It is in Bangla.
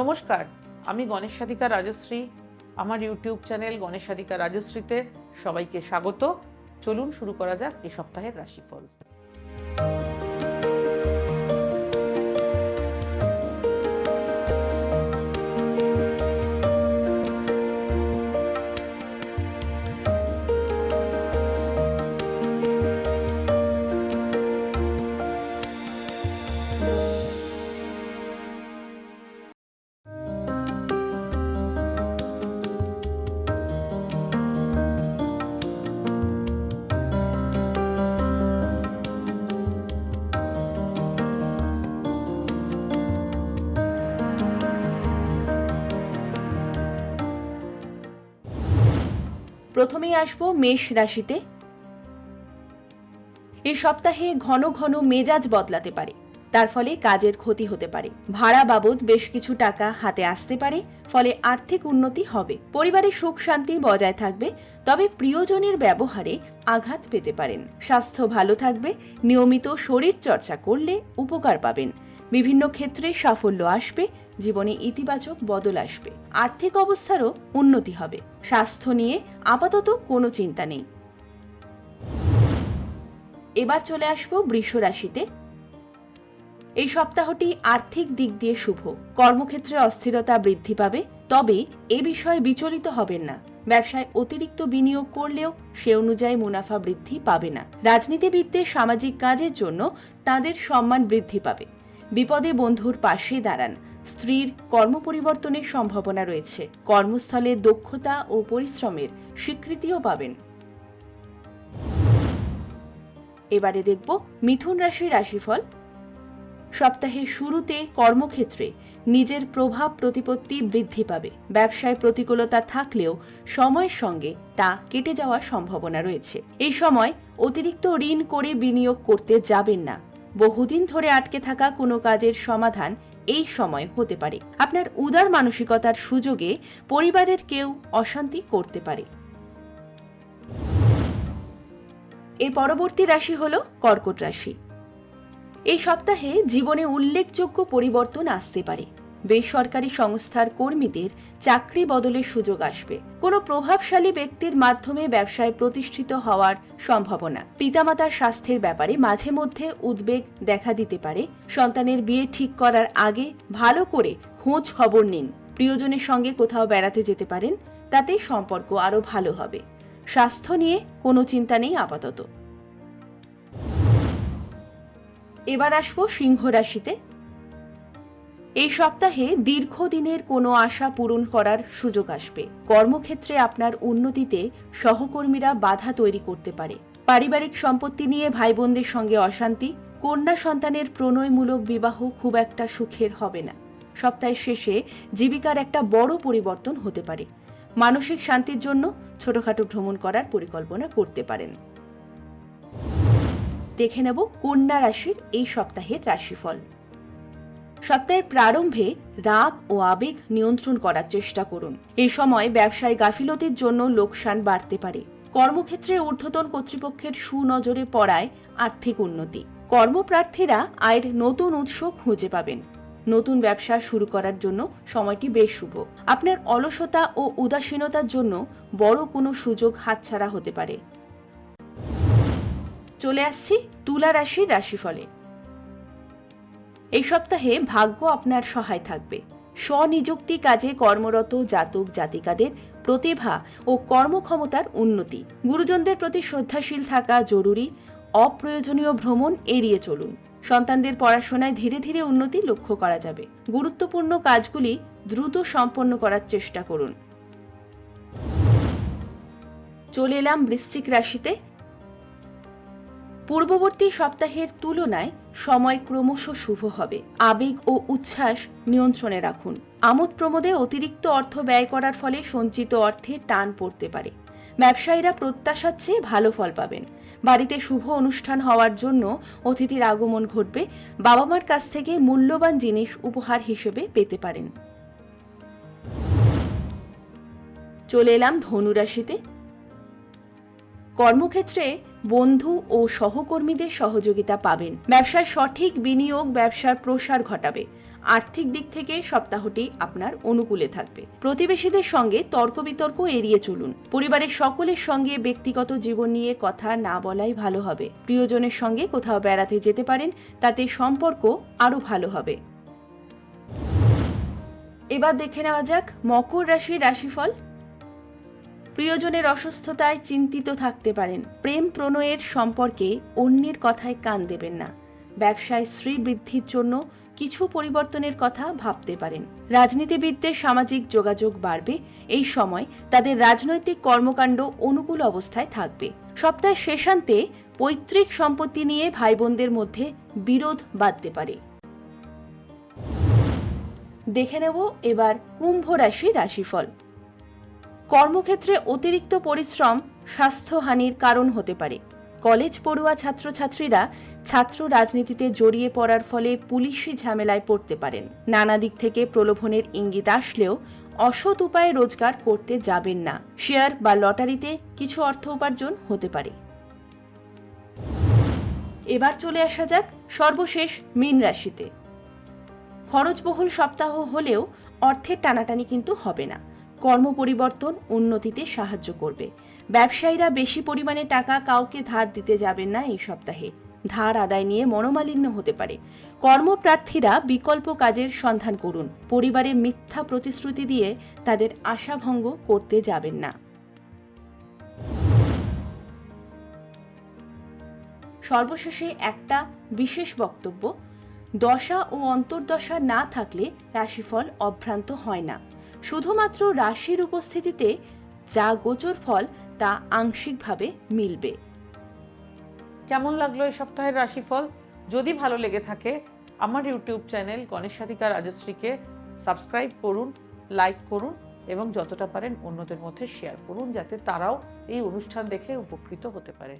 নমস্কার, আমি গণেশ সাধিকা রাজশ্রী। আমার ইউটিউব চ্যানেল গণেশ সাধিকা রাজশ্রীতে সবাইকে স্বাগত। চলুন শুরু করা যাক এ সপ্তাহের রাশিফল। প্রথমেই আসব মেষ রাশিতে। এই সপ্তাহে ঘন ঘন মেজাজ বদলাতে পারে। তার ফলে কাজের ক্ষতি হতে পারে। ভাড়া বাবদ বেশ কিছু টাকা হাতে আসতে পারে, ফলে আর্থিক উন্নতি হবে। পরিবারে সুখ শান্তি বজায় থাকবে, তবে প্রিয়জনের ব্যবহারে আঘাত পেতে পারেন। স্বাস্থ্য ভালো থাকবে, নিয়মিত শরীর চর্চা করলে উপকার পাবেন। বিভিন্ন ক্ষেত্রে সাফল্য আসবে, জীবনে ইতিবাচক বদল আসবে। আর্থিক অবস্থারও উন্নতি হবে। স্বাস্থ্য নিয়ে আপাতত কোনো চিন্তা নেই। এবার চলে আসব বৃষ রাশিতে। এই সপ্তাহটি আর্থিক দিক দিয়ে শুভ। কর্মক্ষেত্রে অস্থিরতা বৃদ্ধি পাবে, তবে এ বিষয়ে বিচলিত হবেন না। ব্যবসায় অতিরিক্ত বিনিয়োগ করলেও সে অনুযায়ী মুনাফা বৃদ্ধি পাবে না। রাজনীতিবিদদের সামাজিক কাজের জন্য তাদের সম্মান বৃদ্ধি পাবে। বিপদে বন্ধুর পাশে দাঁড়ান। স্ত্রীর কর্মপরিবর্তনের সম্ভাবনা রয়েছে। কর্মস্থলে দক্ষতা ও পরিশ্রমের স্বীকৃতিও পাবেন। এবারে দেখব মিথুন রাশির রাশিফল। সপ্তাহের শুরুতে কর্মক্ষেত্রে নিজের প্রভাব প্রতিপত্তি বৃদ্ধি পাবে। ব্যবসায় প্রতিকূলতা থাকলেও সময়ের সঙ্গে তা কেটে যাওয়ার সম্ভাবনা রয়েছে। এই সময় অতিরিক্ত ঋণ করে বিনিয়োগ করতে যাবেন না। বহুদিন ধরে আটকে থাকা কোনো কাজের সমাধান এই সময় হতে পারে। আপনার উদার মানসিকতার সুযোগে পরিবারের কেউ অশান্তি করতে পারে। এর পরবর্তী রাশি হল কর্কট রাশি। এই সপ্তাহে জীবনে উল্লেখযোগ্য পরিবর্তন আসতে পারে। বেসরকারি সংস্থার কর্মীদের চাকরি বদলের সুযোগ আসবে। কোনো প্রভাবশালী ব্যক্তির মাধ্যমে ব্যবসায় প্রতিষ্ঠিত হওয়ার সম্ভাবনা। পিতামাতার স্বাস্থ্যের ব্যাপারে মাঝে মধ্যে উদ্বেগ দেখা দিতে পারে। সন্তানের বিয়ে ঠিক করার আগে ভালো করে খোঁজ খবর নিন। প্রিয়জনের সঙ্গে কোথাও বেড়াতে যেতে পারেন, তাতে সম্পর্ক আরও ভালো হবে। স্বাস্থ্য নিয়ে কোনো চিন্তা নেই আপাতত। এবার আসব সিংহ রাশিতে। এই সপ্তাহে দীর্ঘদিনের কোনো আশা পূরণ করার সুযোগ আসবে। কর্মক্ষেত্রে আপনার উন্নতিতে সহকর্মীরা বাধা তৈরি করতে পারে। পারিবারিক সম্পত্তি নিয়ে ভাই বোনদের সঙ্গে অশান্তি, কন্যা সন্তানের প্রণয়মূলক বিবাহ খুব একটা সুখের হবে না। সপ্তাহের শেষে জীবিকার একটা বড় পরিবর্তন হতে পারে। মানসিক শান্তির জন্য ছোটখাটো ভ্রমণ করার পরিকল্পনা করতে পারেন। দেখে নেব কন্যা রাশির এই সপ্তাহের রাশিফল। সপ্তাহের প্রারম্ভে রাগ ও আবেগ নিয়ন্ত্রণ করার চেষ্টা করুন। এই সময় ব্যবসায় গাফিলতির জন্য লোকসান বাড়তে পারে। কর্মক্ষেত্রে ঊর্ধ্বতন কর্তৃপক্ষের সুনজরে পড়ায় আর্থিক উন্নতি। কর্মপ্রার্থীরা আয়ের নতুন উৎস খুঁজে পাবেন। নতুন ব্যবসা শুরু করার জন্য সময়টি বেশ শুভ। আপনার অলসতা ও উদাসীনতার জন্য বড় কোনো সুযোগ হাতছাড়া হতে পারে। চলে আসছি তুলা রাশির রাশিফলে। এই সপ্তাহে ভাগ্য আপনার সহায় থাকবে। স্বনিযুক্তি কাজে কর্মরত জাতক জাতিকাদের প্রতিভা ও কর্মক্ষমতার উন্নতি। গুরুজনদের প্রতি শ্রদ্ধাশীল থাকা জরুরি। অপ্রয়োজনীয় ভ্রমণ এড়িয়ে চলুন। সন্তানদের পড়াশোনায় ধীরে ধীরে উন্নতি লক্ষ্য করা যাবে। গুরুত্বপূর্ণ কাজগুলি দ্রুত সম্পন্ন করার চেষ্টা করুন। চলে এলাম বৃশ্চিক রাশিতে। পূর্ববর্তী সপ্তাহের তুলনায় সময় ক্রমশ শুভ হবে। আবেগ ও উচ্ছ্বাস নিয়ন্ত্রণে রাখুন। আমোদ প্রমোদে অতিরিক্ত অর্থ ব্যয় করার ফলে সঞ্চিত অর্থে টান পড়তে পারে। ব্যবসায়ীরা প্রত্যাশার চেয়ে ভালো ফল পাবেন। বাড়িতে শুভ অনুষ্ঠান হওয়ার জন্য অতিথির আগমন ঘটবে। বাবা মার কাছ থেকে মূল্যবান জিনিস উপহার হিসেবে পেতে পারেন। চলে এলাম ধনুরাশিতে। কর্মক্ষেত্রে বন্ধু ও সহকর্মীদের সহযোগিতা পাবেন। ব্যবসায় সঠিক বিনিয়োগ, ব্যবসার প্রসার ঘটাবে। আর্থিক দিক থেকে সপ্তাহটি আপনার অনুকূলে থাকবে। প্রতিবেশীদের সঙ্গে তর্ক বিতর্ক এড়িয়ে চলুন। পরিবারের সকলের সঙ্গে ব্যক্তিগত জীবন নিয়ে কথা না বলাই ভালো হবে। প্রিয়জনের সঙ্গে কোথাও বেড়াতে যেতে পারেন, তাতে সম্পর্ক আরও ভালো হবে। এবার দেখে নেওয়া যাক মকর রাশির রাশিফল প্রিয়জনের অসুস্থতায় চিন্তিত থাকতে পারেন। প্রেম প্রণয়ের সম্পর্কে অন্যের কথায় কান দেবেন না। ব্যবসায় শ্রী বৃদ্ধির জন্য কিছু পরিবর্তনের কথা ভাবতে পারেন। রাজনীতিবিদদের সামাজিক যোগাযোগ বাড়বে। এই সময় তাদের রাজনৈতিক কর্মকাণ্ড অনুকূল অবস্থায় থাকবে। সপ্তাহের শেষান্তে পৈতৃক সম্পত্তি নিয়ে ভাই বোনদের মধ্যে বিরোধ বাড়তে পারে। দেখে নেব এবার কুম্ভ রাশি রাশিফল। কর্মক্ষেত্রে অতিরিক্ত পরিশ্রম স্বাস্থ্যহানির কারণ হতে পারে। কলেজ পড়ুয়া ছাত্রছাত্রীরা ছাত্র রাজনীতিতে জড়িয়ে পড়ার ফলে পুলিশি ঝামেলায় পড়তে পারেন। নানা দিক থেকে প্রলোভনের ইঙ্গিত আসলেও অসৎ উপায়ে রোজগার করতে যাবেন না। শেয়ার বা লটারিতে কিছু অর্থ উপার্জন হতে পারে। এবার চলে আসা যাক সর্বশেষ মীন রাশিতে। খরচবহুল সপ্তাহ হলেও অর্থের টানাটানি কিন্তু হবে না। কর্ম পরিবর্তন উন্নতিতে সাহায্য করবে। ব্যবসায়ীরা বেশি পরিমাণে টাকা কাউকে ধার দিতে যাবেন না এই সপ্তাহে। ধার আদায় নিয়ে মনোমালিন্য হতে পারে। কর্মপ্রার্থীরা বিকল্প কাজের সন্ধান করুন। পরিবারে মিথ্যা প্রতিশ্রুতি দিয়ে তাদের আশাভঙ্গ করতে যাবেন না। সর্বশেষে একটা বিশেষ বক্তব্য, দশা ও অন্তর্দশা না থাকলে রাশিফল অভ্রান্ত হয় না। শুধুমাত্র রাশির উপস্থিতিতে যা গোচর ফল তা আংশিকভাবে মিলবে। কেমন লাগল এই সপ্তাহের রাশিফল? যদি ভালো লেগে থাকে, আমার ইউটিউব চ্যানেল গণেশ সাধিকা রাজশ্রীকে সাবস্ক্রাইব করুন, লাইক করুন এবং যতটা পারেন অন্যদের মধ্যে শেয়ার করুন, যাতে তারাও এই অনুষ্ঠান দেখে উপকৃত হতে পারে।